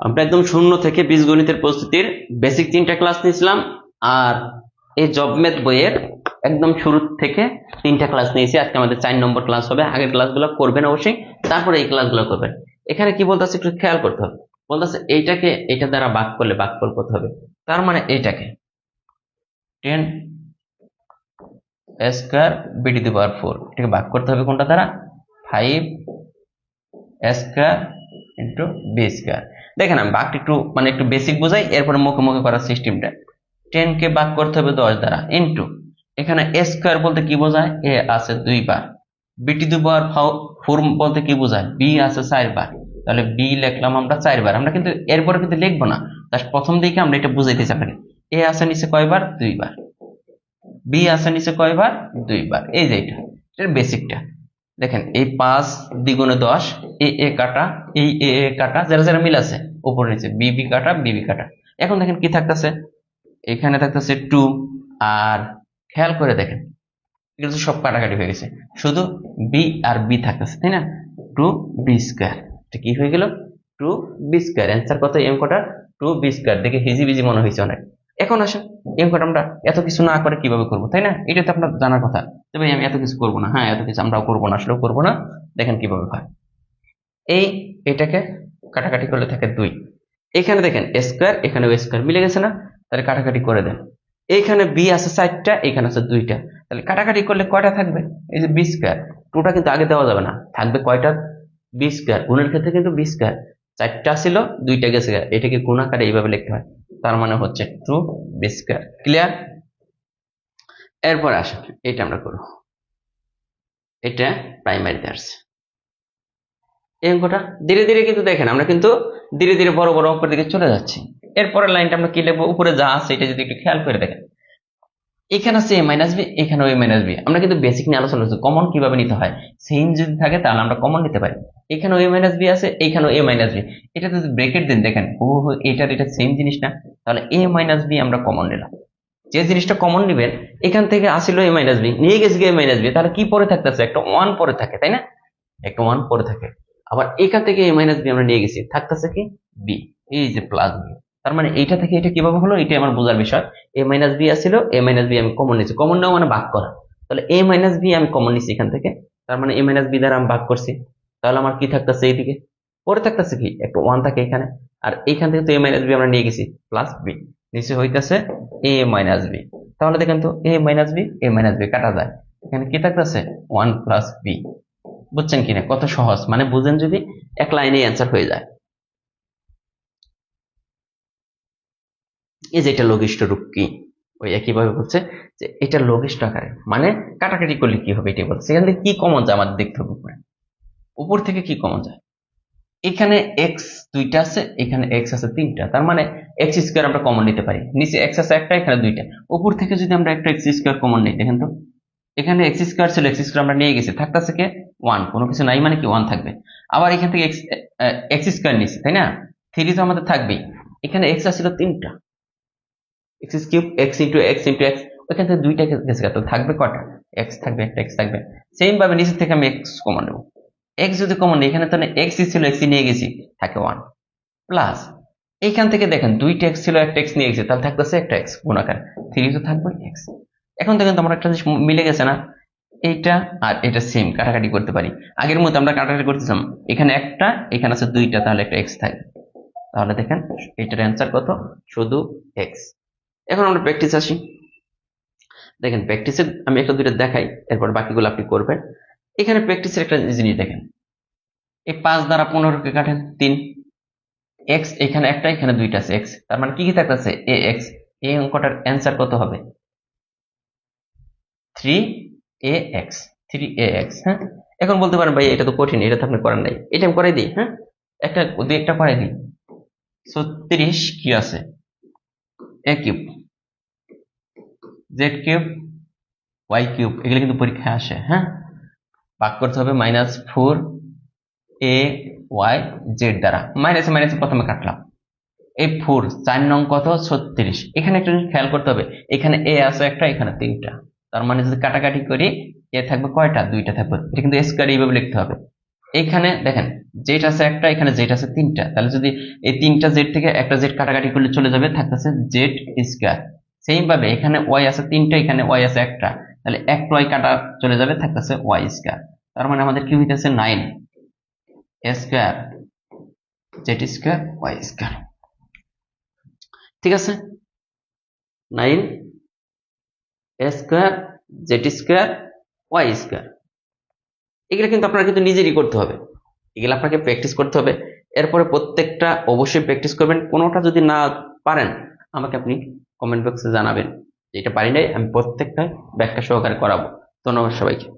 আমরা একদম শূন্য থেকে বীজগণিতের প্রস্তুতির বেসিক তিনটা ক্লাস নিয়েছিলাম, আর এই জব ম্যাথ বইয়ের একদম শুরু থেকে তিনটা ক্লাস নিয়েছি। আজকে আমাদের চার নম্বর ক্লাস হবে, আগের ক্লাসগুলো করবেন অবশ্যই, তারপরে এই ক্লাসগুলো করবেন। এখানে কি বলতেছে একটু খেয়াল করতে হবে। বলতেছে এইটাকে এটা দ্বারা ভাগ করলে ভাগফল করতে হবে। তার মানে এইটাকে টেন স্কোয়ার বিডি দি পাওয়ার ফোর এটাকে ভাগ করতে হবে কোনটা দ্বারা? Five square into B square দেখেন আমি ভাগটা একটু মানে একটু বেসিক বোঝাই, এরপরে মুখে মুখে করার সিস্টেমটা টেন কে ভাগ করতে হবে দশ দ্বারা ইন্টু এখানে এ স্কোয়ার বলতে কি বোঝায়? এ আছে দুইবার বিটি দু বার ফোর বলতে কি বোঝায়? বি আছে চারবার তাহলে বি লিখলাম আমরা চারবার আমরা কিন্তু এরপরে কিন্তু লিখব না। তার প্রথম দিকে আমরা এটা বুঝাইতেছি আপনাকে। এ আছে নিচে কয়বার দুইবার বি আছে নিচে কয়বার দুইবার এই যে এটা এটার বেসিকটা দেখেন, এই পাঁচ দ্বিগুণে দশ, এ এ কাটা এই এ এ কাটা, যারা যারা মিল আছে, উপরে নিচে বিবি কাটা বিবি কাটা। এখন দেখেন কি থাকতেছে? এখানে থাকতেছে টু, আর খেয়াল করে দেখেন, এগুলো তো সব কাটাকাটি হয়ে গেছে। শুধু বি আর বি থাকতেছে, তাই না? Two B square. এটা কি হয়ে গেল? Two B square. অ্যান্সার কত? এম কটার টু বি স্কোয়ার। দেখে হিজি বিজি মনে হয়েছে অনেক। এখন আসেন এম কটা আমরা এত কিছু না করে কীভাবে করব, তাই না? এটা তো আপনার জানার কথা। তবে আমি এত কিছু করব না। হ্যাঁ এত কিছু আমরাও করব না, আসলেও করব না। দেখেন কীভাবে হয়। এই, এটাকে কাটাকাটি করলে থাকে দুই। এখানে দেখেন স্কোয়ার এখানে স্কোয়ার মিলে গেছে না? তাহলে কাটাকাটি করে দেন। এইখানে বি আছে চারটা, এখানে আছে দুইটা। তাহলে কাটাকাটি করলে কয়টা থাকবে? এই যে বি স্কোয়ার টুটা কিন্তু আগে দেওয়া যাবে না। থাকবে কয়টা? বি স্কোয়ার গুণের ক্ষেত্রে কিন্তু বি স্কোয়ার চারটা ছিল, দুইটা গেছে। এটাকে গুণ আকারে এইভাবে লিখতে হয়। তার মানে হচ্ছে টু বি স্কোয়ার ক্লিয়ার এরপর আসেন, এটা আমরা করব। এটা প্রাইমারিতে আসছে। এই অঙ্কটা ধীরে ধীরে কিন্তু দেখেন, আমরা কিন্তু ধীরে ধীরে বড় বড় অঙ্কের দিকে চলে যাচ্ছি। এরপরের লাইনটা আমরা কি লিখব? উপরে যা আছে এটা যদি একটু খেয়াল করে দেখেন। এখানে আছে এ মাইনাস বি এখানে এ মাইনাস বি আমরা কিন্তু বেসিক নিয়ে আলোচনা করছি কমন কীভাবে নিতে হয়? সেম যদি থাকে তাহলে আমরা কমন নিতে পারি। এখানেও এ মাইনাস বি আছে এখানেও এ মাইনাস বি এটা যদি ব্রেকেট দিন দেখেন ও এটার এটা সেম জিনিস না তাহলে এ মাইনাস বি আমরা কমন নিলাম যে জিনিসটা কমন নেবেন এখান থেকে আসিল এ মাইনাস বি নিয়ে গেছে এ মাইনাস বি তাহলে কি পরে থাকতেছে একটা ওয়ান পরে থাকে তাই না একটা ওয়ান পরে থাকে আবার এখান থেকে এ মাইনাস বি আমরা নিয়ে গেছি থাকতেছে কি বি এই যে প্লাস বি তার মানে এইটা থেকে এটা কীভাবে হলো এটা আমার বোঝার বিষয় এ মাইনাস বি আসছিল এ মাইনাস বি আমি কমন নিচ্ছি কমন নেওয়া মানে ভাগ করা তাহলে এ মাইনাস বি আমি কমন নিচ্ছি এখান থেকে তার মানে এ মাইনাস বি দ্বারা আমি ভাগ করছি তাহলে আমার কি থাকতেছে এইদিকে? পরে থাকতেছে কি? একটা ওয়ান থাকে এখানে। আর এইখান থেকে তো এ মাইনাস বি আমরা নিয়ে গেছি প্লাস বি নিচে হইতেছে এ মাইনাস বি তাহলে দেখেন তো A minus B A minus B কাটা যায়। এখানে কি থাকতেছে? ওয়ান প্লাস বি বুঝছেন কিনা? কত সহজ। মানে বুঝেন যদি এক লাইনে অ্যান্সার হয়ে যায়। এই যে এটা লঘিষ্ঠ রূপ কি? ওই একইভাবে বলছে যে এটা লঘিষ্ঠ আকারে। মানে কাটাকাটি করলে কি হবে এটাই বলছে। সেখান থেকে কি কমন যায় আমাদের দেখতে হবে উপরে থেকে কি কমন যায়? এখানে এক্স দুইটা আছে, এখানে এক্স আছে তিনটা। তার মানে এক্স স্কোয়ার আমরা কমন নিতে পারি। নিচে এক্স আছে একটা, এখানে দুইটা। উপর থেকে যদি আমরা একটা এক্স স্কোয়ার কমন নিই, দেখেন তো। এখানে এক্স স্কোয়ার ছিল এক্স স্কোয়ার আমরা নিয়ে গেছি। থাকতেছে কে? ওয়ান কোনো কিছু নাই মানে কি? ওয়ান থাকবে। আবার এখান থেকে এক্স এক্স স্কোয়ার নিচ্ছি তাই না? থ্রি তো আমাদের থাকবেই। এখানে এক্স আসছিল তিনটা। X cube X into X into X ওইখান থেকে দুইটা গেছে তো থাকবে কটা? এক্স থাকবে, একটা এক্স থাকবে। সেম ভাবে নিচের থেকে আমি এক্স কমন নেব। এক্স যদি কমন এখানে তাহলে এক্স ছিল এক্স নিয়ে গেছি, থাকে ওয়ান প্লাস এইখান থেকে দেখেন, দুইটা এক্স ছিল, একটা এক্স নিয়ে গেছি, তাহলে থাকতেছে একটা এক্স গুণাকার। থ্রি তো থাকবে এক্স এখন দেখেন তো আমরা একটা জিনিস মিলে গেছে না? এইটা আর এটা সেম কাটাকাটি করতে পারি। আগের মতো আমরা কাটাকাটি করতেছিলাম, এখানে একটা, এখানে আছে দুইটা, তাহলে একটা এক্স থাকবে তাহলে দেখেন, এটার অ্যান্সার কত? শুধু এক্স এখন আমরা প্র্যাকটিস আসি। দেখেন প্র্যাকটিসে আমি একটা দুইটা দেখাই, এরপর বাকিগুলো আপনি করবেন। এখানে প্র্যাকটিসের একটা জিনিস দেখেন। এই পাঁচ দ্বারা পনেরোকে কাটেন, তিন। এক্স এখানে একটা, এখানে দুইটা আছে এক্স তার মানে কি কি থাকতেছে? এ এক্স এই অঙ্কটার অ্যান্সার কত হবে? Three A X three A X হ্যাঁ? এখন বলতে পারেন, ভাই, এটা তো কঠিন, এটা তো আপনি করেন নাই। এটা আমি করাই দিই হ্যাঁ? একটা, দুই একটা করাই দিই। ছত্রিশ কি আছে। A cube Z cube Y cube এগুলো কিন্তু পরীক্ষায় আসে হ্যাঁ? ভাগ করতে হবে minus four A Y Z দ্বারা। মাইনাসে মাইনাসে প্রথমে কাটলাম। এই ফোর চার নং কত? ছত্রিশ। এখানে একটা খেয়াল করতে হবে। এখানে এ আছে একটা, এখানে তিনটা। তার মানে যদি কাটাকাটি করি এ থাকবে কয়টা? দুইটা থাকবে। এটা কিন্তু স্কোয়ার এইভাবে লিখতে হবে। এখানে দেখেন জেড আছে একটা, এখানে জেড আছে তিনটা। তাহলে যদি এই তিনটা জেড থেকে একটা জেড কাটাকাটি করলে চলে যাবে, থাকতেছে জেড স্কোয়ার সেম ভাবে এখানে ওয়াই আছে তিনটা, এখানে ওয়াই আছে একটা। তাহলে এক ওয়াই কাটা চলে যাবে, থাকতেছে ওয়াই স্কোয়ার। তার মানে আমাদের কি হইতেছে? Nine. A square, Z square, Y square. ঠিক আছে? Nine, A square, Z square, Y square. এগুলো কিন্তু আপনারা কিন্তু নিজেরই করতে হবে। এগুলো আপনাকে প্র্যাকটিস করতে হবে। এরপরে প্রত্যেকটা অবশ্যই প্র্যাকটিস করবেন। কোনোটা যদি না পারেন, আমাকে আপনি কমেন্ট বক্সে জানাবেন। যে এটা পারি নাই আমি প্রত্যেকটা ব্যাখ্যা সহকারে করাবো। ধন্যবাদ সবাইকে।